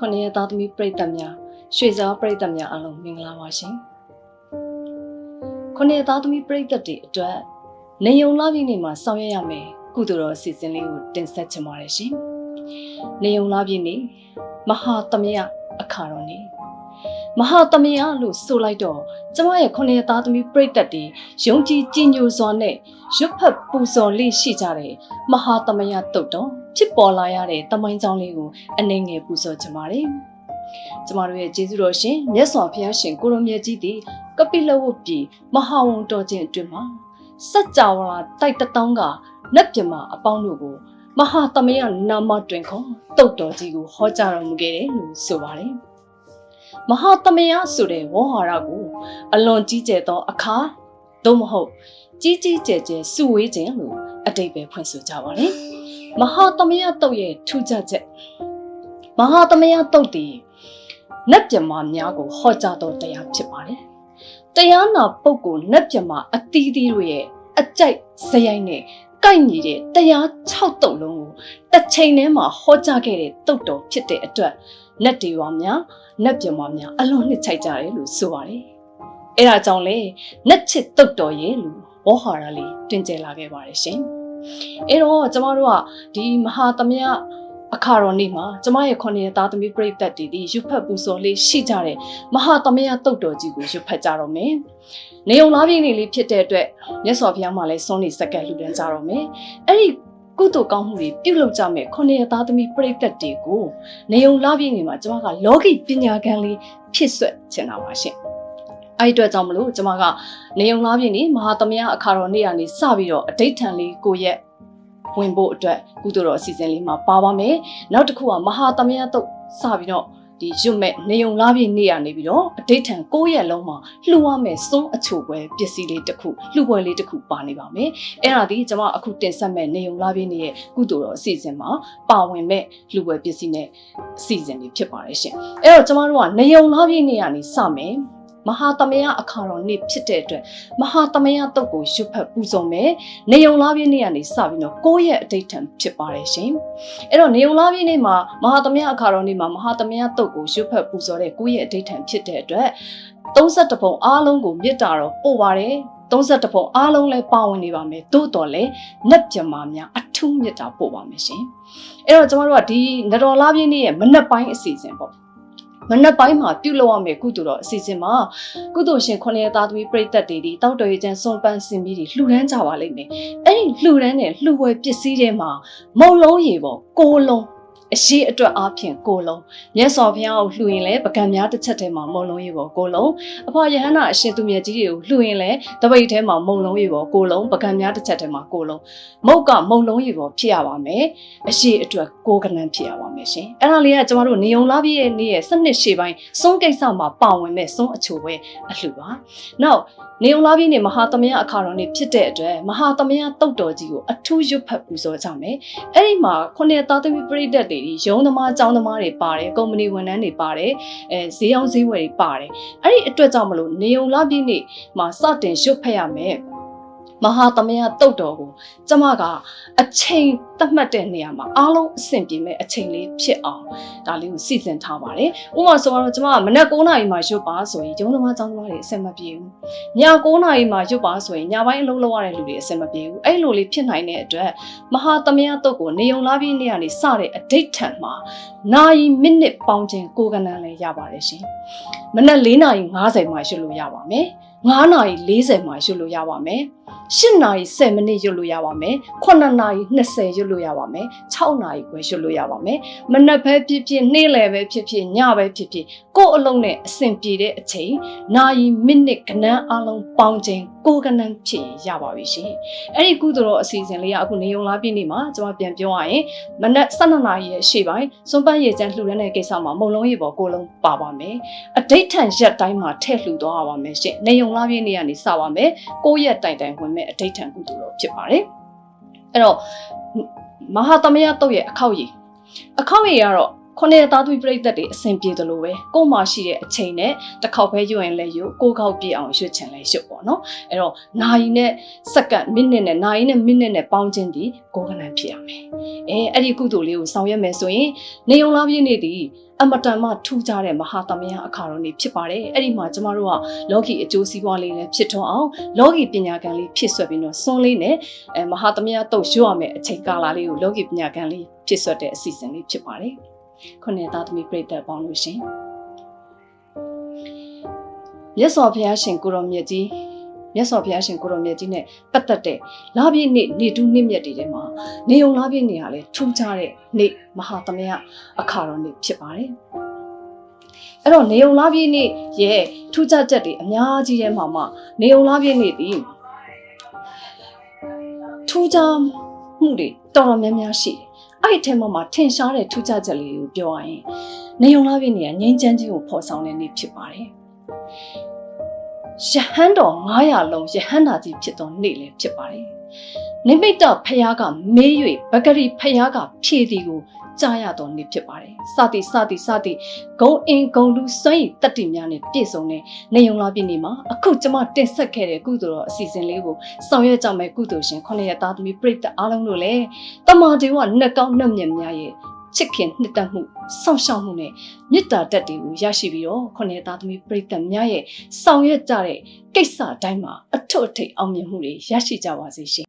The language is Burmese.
ခொနည်းသားသမီးပရိသတ်များရွှေစားပရိသတ်များအားလုံးမင်္ဂလာပါရှင်ခொနည်းသားသမီးပရိသတ်တွေအတွက်နေုံလာပြည့်နေ့မှာဆောင်ရွက်ရမယ်ကုသိုလ်တော်အစီအစဉ်လေးကိုတင်ဆက်ချင်ပါတယ်ရှင်နေုံလာပြည့်နေ့မဟာသမယအခါတော်နေ့ မဟာသမယလို့ဆိုလိုက်တော့ကျမရဲ့ခொနည်းသားသမီးပရိသတ်တွေယုံကြည်ကြည်ညိုစွာနဲ့ရွတ်ဖတ်ပူဇော်လေးရှိကြတဲ့မဟာသမယတုတ်တော်ဖြစ်ပေါ်လာရတဲ့တမိုင်းကြောင်းလေးကိုအနေငယ်ပူဇော်ချင်ပါတယ်။ကျမတို့ရဲ့ကျေးဇူးတော်ရှင်မြတ်စွာဘုရားရှင်ကိုရမြတ်ကြီးသည်ကပိလဝတ်ပြည်မဟာဝံတော်ခြင်းအတွင်မှာစัจ java လာတိုက်တတောင်းကနတ်ပြမအပေါင်းတို့ကိုမဟာသမယနာမတွင်ခေါ်တုတ်တော်ကြီးကိုဟောကြားတော်မူခဲ့တယ်လို့ဆိုပါတယ်။ မဟာသမယဆိုတဲ့ဝေါဟာရကို အလွန်ကြီးကျယ်သောအခါသို့မဟုတ်ကြီးကြီးကျယ်ကျယ်စုဝေးခြင်းလို့အတိတ်ပဲဖွင့်ဆိုကြပါလေ။မဟာသမယတုတ်ရဲ့ထူးခြားချက်မဟာသမယတုတ်တည်နတ်ပြမများကိုဟောကြားတော်တရားဖြစ်ပါတယ်။တရားနာပုဂ္ဂိုလ်နတ်ပြမအသီးသီးတို့ရဲ့အကြိုက်ဇယိုင်းနဲ့ကိုက်ညီတဲ့တရား6တုတ်လုံးကိုတစ်ချိန်တည်းမှာဟောကြားခဲ့တဲ့တုတ်တော်ဖြစ်တဲ့အတွက် နတ်တွေဝါများနတ်ပြမများအလွန်နှစ်ချိုက်ကြတယ်လို့ဆိုပါတယ်။အဲဒါကြောင့်လေနတ်ချစ်တုတ်တော်ရဲ့လို့ဝေါ်ဟာရလေးတင်ကျလာခဲ့ပါတယ်ရှင်။အဲတော့ကျမတို့ကဒီမဟာသမယအခါတော်နေ့မှာကျမရဲ့ခொနည်းသားသမီးပြိတ္တတွေဒီရွတ်ဖတ်ပူဇော်လေးရှိကြတဲ့မဟာသမယတုတ်တော်ကြီးကိုရွတ်ဖတ်ကြတော့မယ်။နေုံလားပြည့်နေ့လေးဖြစ်တဲ့အတွက်မြတ်စွာဘုရားမှာလည်းစွန့်နေစက္ကန့်လှူဒန်းကြတော့မယ်။အဲ့ဒီ ကုသိုလ်ကောင်းမှုတွေပြုလုပ်ကြမယ်ခொနည်းသားသမီးပြိတ္တတွေကိုနေုံလားပြည့်နေ့မှာကျမကလောကီပညာကံလေးဖြစ်ဆွတ်ချင်တာပါရှင်။အဲ့ဒီအတွက်ကြောင့်မလို့ကျမကနေုံလားပြည့်နေ့မဟာသမယအခါတော်နေ့ကနေစပြီးတော့အဋိဋ္ဌံလေးကိုရက်ဝင်ဖို့အတွက်ကုသိုလ်တော်အစီအစဉ်လေးမှာပါပါမယ်။နောက်တစ်ခုကမဟာသမယတုတ်စပြီးတော့ ဒီရွတ်မဲ့နေုံလားပြည့်နေ့ရနေပြီးတော့အဋိဋ္ဌံ9ရက်လုံးမှာလှူရမယ်စွန်းအချိုပွဲပစ္စည်းလေးတစ်ခုလှူပွဲလေးတစ်ခုပါနေပါမယ်။အဲ့ဒါဒီကျွန်မအခုတင်ဆက်မဲ့နေုံလားပြည့်နေ့ရဲ့ကုသိုလ်တော်အစီအစဉ်မှာပါဝင်မဲ့လှူပွဲပစ္စည်းနဲ့အစီအစဉ်လေးဖြစ်ပါတယ်ရှင်။အဲ့တော့ကျွန်မတို့ကနေုံလားပြည့်နေ့ကနေစမယ်။ မဟာသမယအခါတော်နေ့ဖြစ်တဲ့အတွက်မဟာသမယတုတ်ကိုရွတ်ဖတ်ပူဇော်မယ်။နေုံလားပြည့်နေ့ကနေစပြီးတော့9ရက်အဋိဋ္ဌံဖြစ်ပါတယ်ရှင်။အဲ့တော့နေုံလားပြည့်နေ့မှာမဟာသမယအခါတော်နေ့မှာမဟာသမယတုတ်ကိုရွတ်ဖတ်ပူဇော်တဲ့9ရက်အဋိဋ္ဌံဖြစ်တဲ့အတွက်32ပုံအားလုံးကိုမေတ္တာတော်ပို့ပါတယ်။32ပုံအားလုံးလည်းပါဝင်နေပါမယ်။သို့တော်လည်းနတ်ပြမာများအထူးမေတ္တာပို့ပါမယ်ရှင်။အဲ့တော့ကျမတို့ကဒီနတော်လားပြည့်နေ့ရဲ့မနက်ပိုင်းအစီအစဉ်ပေါ့ မနက်ပိုင်းမှာပြုလုပ်ရမယ့်ကုသိုလ်တော်အစီအစဉ်မှာကုသိုလ်ရှင်ခွန်ရသားသမီးပြိသက်တွေဒီတောက်တော်ရကျန်စွန်ပန်းစင်ပြီးလှူဒန်းကြပါလိမ့်မယ်။အဲ့ဒီလှူဒန်းတဲ့လှူဝဲပစ္စည်းတွေမှာမုံလုံးရေပေါ့ကိုလုံး အရှိအတွက်အားဖြင့်ကိုလုံးမြတ်စွာဘုရားကိုလှူရင်လည်းပကံများတစ်ချက်ထဲမှာမုံလုံးရေပေါ့ကိုလုံးအဖေယဟန္တာအရှင်သူမြတ်ကြီးတွေကိုလှူရင်လည်းတပိတ်ထဲမှာမုံလုံးရေပေါ့ကိုလုံးပကံများတစ်ချက်ထဲမှာကိုလုံးမုတ်ကမုံလုံးရေပေါ့ဖြစ်ရပါမယ်အရှိအတွက်ကိုကနန်းဖြစ်ရပါမယ်ရှင်အဲ့ဒါလေးကကျမတို့နေုံလာပြည့်ရဲ့နေ့ရဲ့စနစ်ရှေ့ပိုင်းစွန်းကိစ္စမှာပါဝင်မဲ့စွန်းအချိုပဲအလှူပါနောက်နေုံလာပြည့်နေ့မဟာသမယအခါတော်နေ့ဖြစ်တဲ့အတွက်မဟာသမယတုတ်တော်ကြီးကိုအထူးရွတ်ဖတ်ပူဇော်ကြမယ်အဲ့ဒီမှာခုနှစ်သားသမီးပရိသတ်တွေရုံးသမားចောင်းသမားတွေပါတယ်ကုမ္ပဏီဝန်ထမ်းတွေပါတယ်အဲဈေးအောင်ဈေးဝယ်တွေပါတယ်အဲ့ဒီအတွက်ကြောင့်မလို့နေုံလာပြည့်နေ့မှာစတင်ရွတ်ဖတ်ရမယ် မဟာသမယတုတ်တော်ကိုကျမကအချိန်သတ်မှတ်တဲ့နေရာမှာအားလုံးအဆင်ပြေမဲ့အချိန်လေးဖြစ်အောင်ဒါလေးကိုစီစဉ်ထားပါတယ်။ဥပမာဆိုတော့ကျမကမနက်9:00နာရီမှာရွတ်ပါဆိုရင်ရုံးသမားចောင်းသမားတွေအဆင်မပြေဘူး။ည9:00နာရီမှာရွတ်ပါဆိုရင်ညပိုင်းအလုပ်လုပ်ရတဲ့လူတွေအဆင်မပြေဘူး။အဲ့လိုလေးဖြစ်နိုင်တဲ့အတွက်မဟာသမယတုတ်ကိုနေုံလာပြီးနေ့ကနေစတဲ့အဒိဋ္ဌံမှာနာရီမိနစ်ပေါင်းခြင်းကိုကနန်းလည်းရပါတယ်ရှင်။မနက်4:50မှာရွတ်လို့ရပါမယ်။ 9နာရီ40မှာရွတ်လို့ရပါမယ်။8နာရီ10မိနစ်ရွတ်လို့ရပါမယ်9နာရီ20ရွတ်လို့ရပါမယ်6နာရီခွဲရွတ်လို့ရပါမယ်မနက်ပဲဖြစ်ဖြစ်နေ့လယ်ပဲဖြစ်ဖြစ်ညပဲဖြစ်ဖြစ်ကိုယ့်အလုံးနဲ့အဆင်ပြေတဲ့အချိန်နာရီမိနစ်ကဏန်းအလုံးပေါင်းခြင်းကိုယ်ကဏန်းဖြစ်ရင်ရပါပြီရှင်အဲ့ဒီကုသိုလ်တော်အစီအစဉ်လေးကအခုနေုံလားပြည့်နေ့မှာကျွန်မပြန်ပြောရရင်မနက်12နာရီရဲ့ရှေ့ပိုင်းစွန်ပန်းရေချမ်းလှူရတဲ့ကိစ္စမှာမုံလုံးရေပေါ်ကိုလုံးပါပါမယ်အဋိဋ္ဌံရက်တိုင်းမှာထည့်လှူသွားရပါမယ်ရှင်နေုံလားပြည့်နေ့ကနေစပါမယ်9ရက်တိုင်တိုင်ဝင်မဲ့အဋိဋ္ဌံကုသိုလ်တော်ဖြစ်ပါတယ်အဲ့တော့မဟာသမယတုတ်ရဲ့အခောက်ရည်အခောက်ရည်ကတော့ ခုနှစ်သားသူပြိသက်တွေအဆင်ပြေတယ်လို့ပဲကို့မှာရှိတဲ့အချိန်နဲ့တစ်ခေါက်ပဲရွတ်ရင်လည်းရွတ်ကိုခေါက်ပြည့်အောင်ရွတ်ချင်လဲရွတ်ပေါ့နော်အဲ့တော့နာရီနဲ့စက္ကန့်မိနစ်နဲ့နာရီနဲ့မိနစ်နဲ့ပေါင်းခြင်းဒီကိုကနန်ဖြစ်ရမယ်အဲအဲ့ဒီကုသိုလ်လေးကိုဆောင်ရွက်မယ်ဆိုရင်နေုံလာပြည့်နေ့ဒီအမတန်မှထူးခြားတဲ့မဟာသမယအခါတော်နေ့ဖြစ်ပါတယ်အဲ့ဒီမှာကျမတို့ကလောကီအကျိုးစီးပွားလေးလည်းဖြစ်ထွန်းအောင်လောကီပညာကံလေးဖြစ်ဆွဲပြီးတော့စွန်းလေးနဲ့အဲမဟာသမယတုတ်ရွတ်ရမယ့်အချိန်ကာလလေးကိုလောကီပညာကံလေးဖြစ်ဆွဲတဲ့အစီအစဉ်လေးဖြစ်ပါတယ် ခုနှစ်သားသမီးပြိတ္တပေါင်းလို့ရှင်မြတ်စွာဘုရားရှင်ကိုရောမြတ်ကြီးမြတ်စွာဘုရားရှင်ကိုရောမြတ်ကြီးနဲ့ပတ်သက်တဲ့လာပြည့်နေ့နေတူးနေ့မြတ်တွေထဲမှာနေုံလာပြည့်နေ့ကလည်းထူးခြားတဲ့နေ့မဟာသမယအခါတော်နေ့ဖြစ်ပါတယ်အဲ့တော့နေုံလာပြည့်နေ့ရဲ့ထူးခြားချက်တွေအများကြီးထဲမှာမှနေုံလာပြည့်နေ့ဒီထူးခြားမှုတွေတော်တော်များများရှိတယ် အဲ့ဒီထဲမှာမှထင်ရှားတဲ့ထူးခြားချက်လေးကိုပြောရရင်နေုံလာပြည့်နေ့ကငြိမ်းချမ်းခြင်းကိုဖော်ဆောင်တဲ့နေ့ဖြစ်ပါတယ်ယဟန်တော်900လုံးယဟန်တာကြီးဖြစ်သောနေ့လည်းဖြစ်ပါတယ်။နိမိတ်တဖယားကမေး၍ဗကရီဖယားကဖြည့်သည်ကို ကြားရသောနေ့ဖြစ်ပါတယ်။စသည်စသည်စသည်ဂုံအင်ဂုံလူစွန့်ရည်တတ္တိများနဲ့ပြည့်စုံတဲ့နေုံလာပြည့်နေ့မှာအခုကျွန်မတင်ဆက်ခဲ့တဲ့ကုသိုလ်တော်အစီအစဉ်လေးကိုဆောင်ရွက်ကြမယ်ကုသိုလ်ရှင်ခုနှစ်ရက်သားသမီးပြိတ္တအားလုံးတို့လည်းတမာတေဝနှက်ကောင်းနှက်မြက်များရဲ့ချစ်ခင်နှစ်သက်မှုစောင့်ရှောက်မှုနဲ့မေတ္တာတက်တွေကိုရရှိပြီးတော့ခုနှစ်သားသမီးပြိတ္တများရဲ့ဆောင်ရွက်ကြတဲ့ကိစ္စတိုင်းမှာအထွတ်အထိပ်အောင်မြင်မှုတွေရရှိကြပါစေရှင်